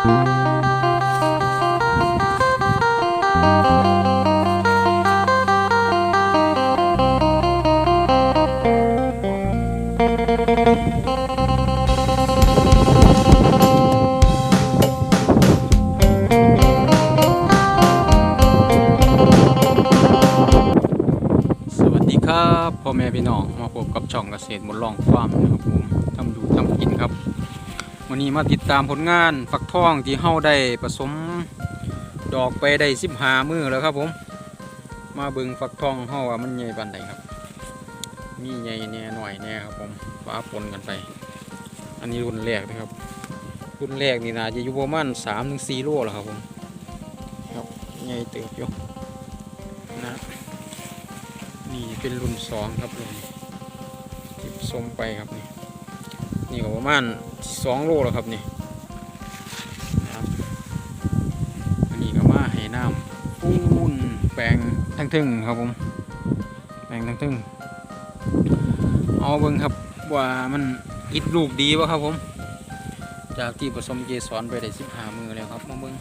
สวัสดีครับพ่อแม่พี่น้องมาพบกับช่องเกษตรมดลองฟาร์มนะครับผมทำดูทำกินครับ วันนี้มาติดตามผลงานฝักทองที่เฮาได้ผสมดอกไปได้สิบหามือแล้วครับผม มาเบิ่งฝักทองเฮาว่ามันใหญ่ปานใดครับ มีใหญ่แน่หน่อยแน่ครับผมฟ้าปนกันไป อันนี้รุ่นแรกนะครับ รุ่นแรกนี่น่าจะอยู่ประมาณสามถึงสี่โลแล้วครับผมครับใหญ่เติบอยู่นะนี่เป็นรุ่นสองครับรุ่นทิบส้มไปครับนี่ นี่ก็ประมาณสองโลแล้วครับนี่นะครับอันนี้ก็มาให้น้ำปูนแปลงทั้งทึ่งครับผมแปลงทั้งทึ่งเอาเบิ่งครับว่ามันอิดลูกดีวะครับผม จากที่ผสมเกสรไปได้สิบห้ามือแล้วครับมาเบิ่ง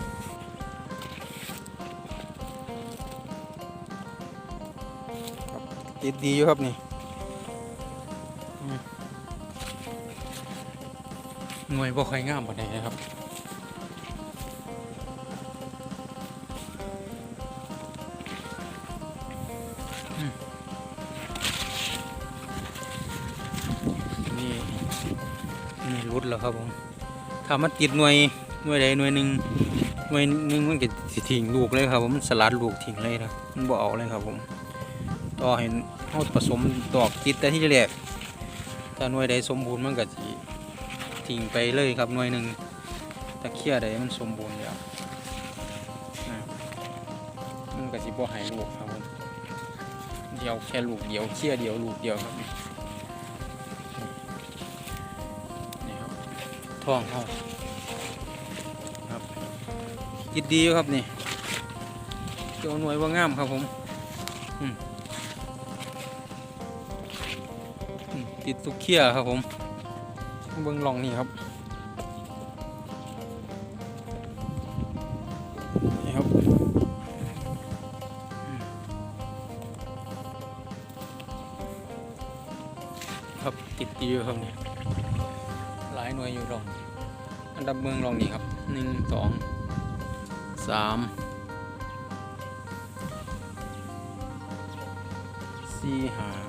ติดดีอยู่ครับนี่ หน่วยบ่ค่อยงามปานใดนะครับนี่นี่รุดแล้วครับผมถ้ามันติดหน่วยหน่วยใดหน่วยหนึ่งหน่วยหนึ่งมันก็สิทิ้งลูกเลยครับผมมันสลัดลูกทิ้งเลยครับมันบ่เอาเลยครับผมต่อให้เขาผสมดอกติดแต่ที่แรกถ้าหน่วยใดสมบูรณ์มันก็สิ ทิ้งไปเลยครับหน่วยหนึ่งถ้าเคียใดมันสมบูรณ์แล้วนะมันก็สิบ่ให้ลูกครับผมเดียวแค่ลูกเดียวเคียเดียวลูกเดียวครับนี่ครับท้องเขาครับกิดดีครับนี่เจ้าหน่วยว่างามครับผมอืมติดตุกเคียครับผม เบิ้งลองนี่ครับนี่ครับครับติดอยู่ครับนี่หลายหน่วยอยู่ลองอันดับเมืองลองนี่ครับหนึ่งสองสามสี่ห้า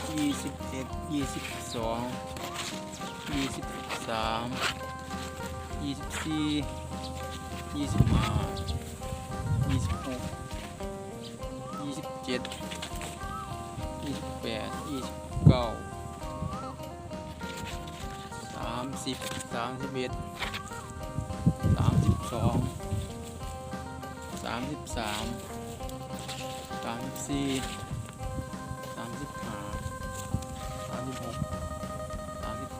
ยี่สิบเอ็ดยี่สิบสองยี่สิบสามยี่สิบสี่ยี่สิบห้ายี่สิบหกยี่สิบเจ็ดยี่สิบแปดยี่สิบเก้าสามสิบสามสิบเอ็ดสามสิบสองสามสิบสามสามสิบสี่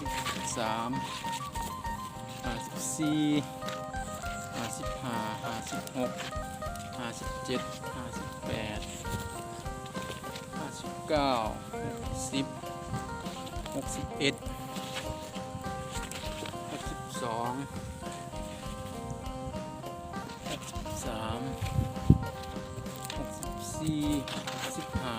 สิบสามห้าสิบสี่ห้าสิบห้าห้าสิบหกห้าสิบเจ็ดห้าสิบแปดห้าสิบเก้าหกสิบหกสิบเอ็ดหกสิบสองหกสิบสามหกสิบสี่สิบห้า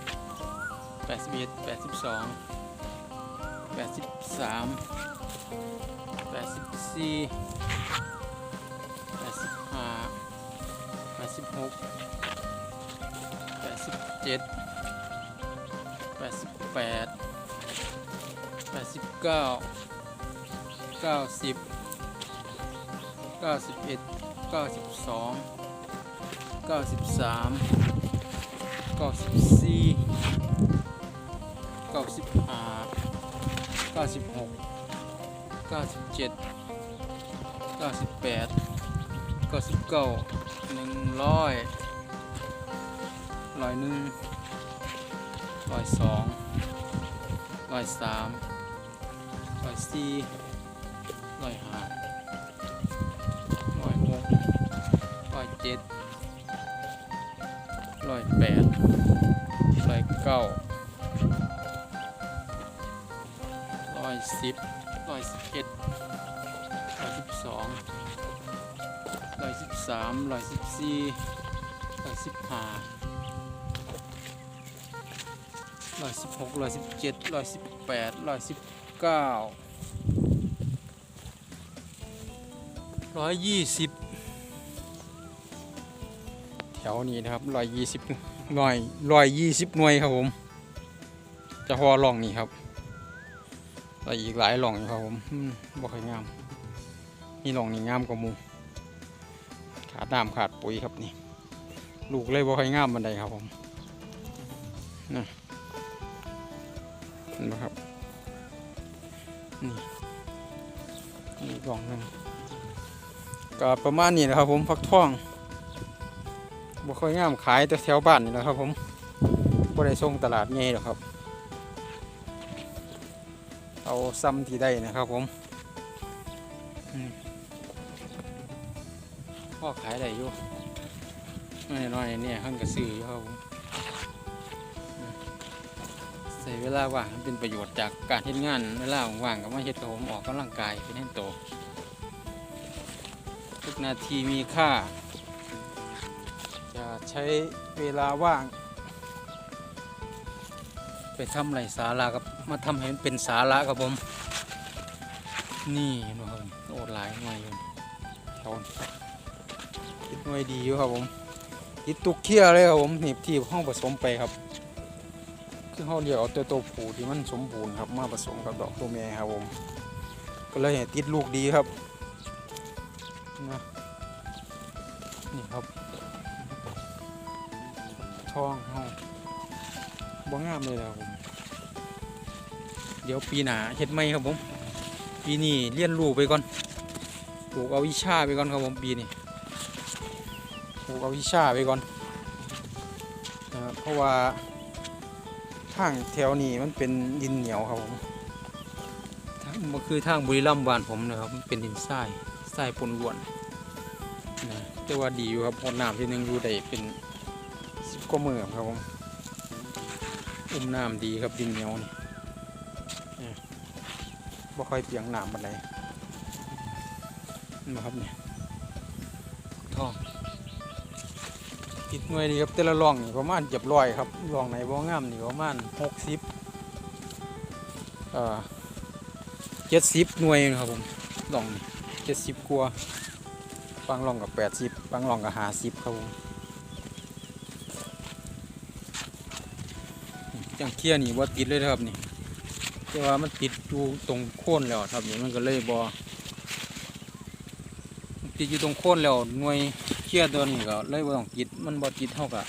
ดสิบเอ็ดแปดสิบสองแปดสิบสามแปดสิบสี่แปดสิบห้าแปดสิบหกแปดสิบเจ็ดแปดสิบแปดแปดสิบเก้าเก้าสิบเก้าสิบเอ็ดเก้าสิบสองเก้าสิบสาม 96 97 98 99 100 ร้อยหนึ่งร้อยสองร้อยสามร้อยสี่ร้อยห้าร้อยหกร้อยเจ็ดร้อยแปดร้อยเก้า อยสิบร้อยสิบเอ็ดร้อยสิบสองร้อยสิบสามร้อยสิบสี่ร้อยสิบห้าร้อยสิบหกร้อยสิบเจ็ดร้อยสิบแปดร้อยสิบเก้าร้อยยี่สิบแถวนี้นะครับร้อยยี่สิบหน่วยร้อยยี่สิบหน่วยครับผม จะพอลองนี่ครับ แต่อีกหลายหล่องอยู่ครับผมบ่ค่อยงาม นี่หล่องนี่งามกว่ามูขาดน้ำขาดปุ๋ยครับนี่ ลูกเลยบ่ค่อยงามบันไดครับผมนะเห็นไหมครับนี่นี่หล่องหนึงก็ประมาณนี้นะครับผมฟักทองบ่ค่อยงามขายแต่แถวบ้านนี่แหละครับผมบ่ได้ส่งตลาดใหญ่หรอกครับ เอาซ้ำที่ได้นะครับผมพ่อขายได้อยู่น้อยๆเนี่ยขั้นกระสืออยู่ครับผมใส่เวลาว่างเป็นประโยชน์จากการเฮ็ดงานเวลาว่างก็มาเฮ็ดกับผมออกกำลังกายเป็นให้โตทุกนาทีมีค่า จะใช้เวลาว่าง ไปทำไรสาระกับ มาทำให้มันเป็นสาระครับผม นี่นะครับโอ้หลายหน่วยอยู่แถวนี้ติดหน่วยดีอยู่ครับผมติดตุกเคี้ยเลยครับผมหนีบที่ห้องผสมไปครับ คือห้องเดียวเอาตัวตัวผูที่มันสมบูรณ์ครับ มาผสมกับดอกตัวแม่ครับผม ก็เลยติดลูกดีครับนะนี่ครับท้องห้องบ่งามเลยครับผม เดี๋ยวปีหน้าเฮ็ดไม่ครับผมปีนี้เรียนรู้ไปก่อนปลูกเอาวิชาไปก่อนครับผมปีนี้ปลูกเอาวิชาไปก่อนนะเพราะว่าทางแถวนี้มันเป็นดินเหนียวครับผมทางมันคือทางบุรีรัมย์บ้านผมนะครับมันเป็นดินทรายทรายปนล้วนนะแต่ว่าดีอยู่ครับพอน้ำที่หนึงอยู่ได้เป็นสิบกว่าเมื่อครับผมอุ้มน้ำดีครับดินเหนียวนี่ บ่ค่อยเปียงน้ำบันไดมาครับเนี่ยท่องติดหน่วยดีครับแต่ละร่องนี่ประมาณเจ็บร้อยครับร่องไหนบ่งามนี่ประมาณหกสิบเอ่อเจ็ดสิบหน่วยนะครับผมร่องนี่เจ็ดสิบกว่าบางร่องกับแปดสิบบางร่องกับห้าสิบครับผมจังเคียนี่ว่าติดเลยนะครับนี่ แต่ว่ามันติดอยู่ตรงโคนแล้วครับนี่มันก็เลยบอติดอยู่ตรงโคนแล้วหน่วยเคียตัวนี้ก็เลยบ่ต้องติดมันบ่ติดเท่ากับ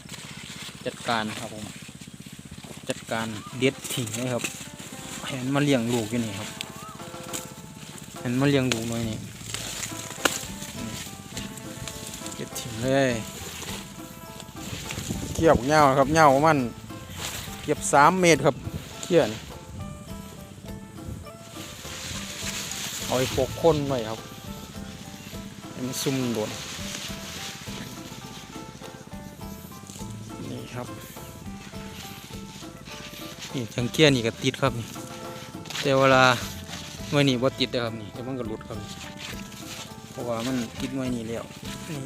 จัดการครับผม จัดการเด็ดทิ้งเลยครับเห็นมาเลี้ยงลูกอยู่นี่ครับเห็นมาเลี้ยงลูกหน่อยนี่เด็ดทิ้งเลยเกี่ยวเงาครับเงามันเก็บสามเมตรครับเขียน เอาไอ้ปกคนไว้ครับมันซุ่มโดนนี่ครับนี่จังเกียร์นี่ก็ติดครับนี่แต่เวลาหน่วยนี่บ่ติดนะครับนี่แต่มันก็หลุดครับเพราะว่ามันติดหน่วยนี่แล้วนี่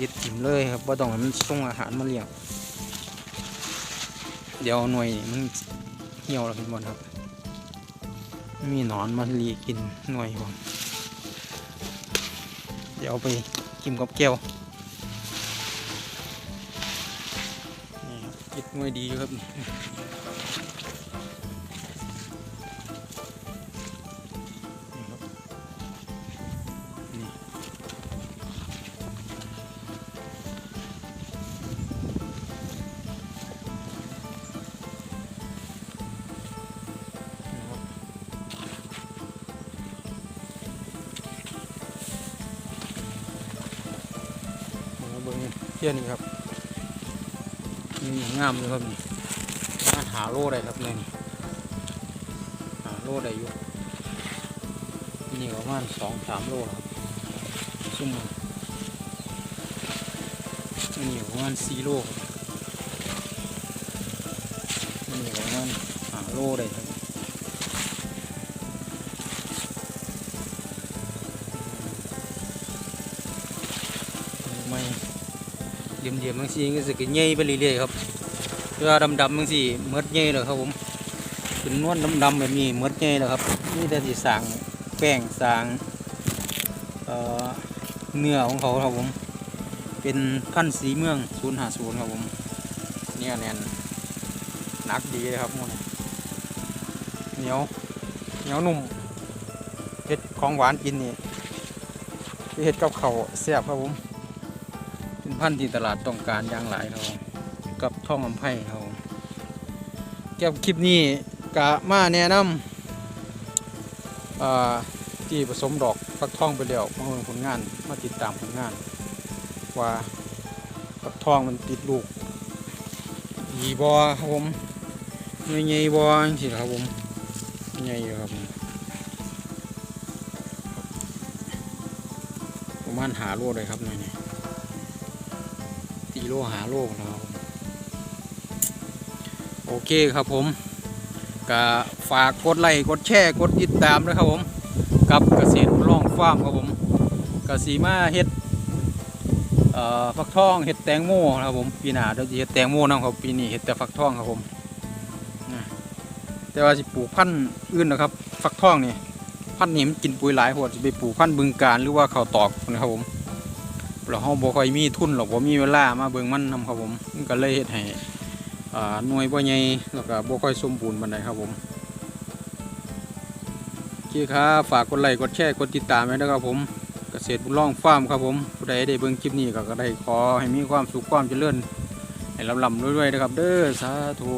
ยึดถิ่มเลยครับว่าต้องให้มันส่งอาหารมาเลี้ยงเดี๋ยวหน่วยนี่มันเหี่ยวแล้วเห็นบ่ครับ มีหนอนมาลีกินหน่วยผมเดี๋ยวเอาไปกินกับแก้วนี่ครับกินหน่วยดีครับ เที่ยนี่ครับนี่งามเลยครับนี่มาหาโลได้ครับเนี่ยหาโลได้อยู่นี่ประมาณสองสามโลครับซุ่มนี่ประมาณสี่โลครับนี่ประมาณหาโลได้ครับ เดี่ยมเดี่ยมบางทีก็สิใหญ่ไปเรื่อยๆครับเวลาดำๆบางทีเมืดใหญ่เลยครับผมเป็นนวลดำๆแบบนี้เมดใหญ่เลยครับนี่แต่สีสั่งแป้งสั่งเนื้อของเขาครับผม เป็นพันสีเมืองศูนย์หาศูนย์ครับผมเนี่ยแน่นหนักดีเลยครับมันเหนียวเหนียวนุ่มเห็ดของหวานกินนี่เห็ดกับเขาวแซ่บครับผม เป็นพันธุ์ที่ตลาดต้องการอย่างหลายครับผมกับท่องอำไพครับผมเกี่ยวกับคลิปนี้กะมาแนะนำอ่าที่ผสมดอกฟักทองไปแล้วมาเบิ่งผลงานมาติดตามผลงาน ว่าฟักทองมันติดลูกดีบอครับผมใหญ่ๆบอจังซี่ครับผมใหญ่อยู่ครับผมประมาณหาโลเลยครับหน่อยนี้ตี โลหาโลนะครับโอเคครับผมก็ฝากกดไลค์กดแชร์กดติดตามด้วยครับผม กับเกษตรร่องฟาร์มครับผมกสีมาเฮ็ดฟักทองเฮ็ดแตงโมนะครับผมปีหน้าเดี๋ยวจะเฮ็ดแตงโมนะครับปีนี้เฮ็ดแต่ฟักทองครับผมแต่ว่าสิปลูกพันธุ์อื่นนะครับ ฟักทองนี่พันธุ์นี้มันกินปุ๋ยหลายโหดจะไปปลูกพันธุ์บึงการหรือว่าเขาวตอกนะครับผม เราเฮาบ่ค่อยมีทุนหรอกบ่มีเวลามาเบิ่งมันนำครับผมมันก็เลยเฮ็ดให้อ่าหน่วยบ่ใหญ่แล้วก็บ่ค่อยสมบูรณ์ปานใดครับผมโอเคครับฝากกดไลค์กดแชร์กดติดตามไว้ด้วยครับผมเกษตรบุญร่องฟาร์มครับผมผู้ใดได้เบิ่งคลิปนี้ก็ก็ได้ขอให้มีความสุขความเจริญให้ลำลำรวยๆนะครับ เด้อสาธุ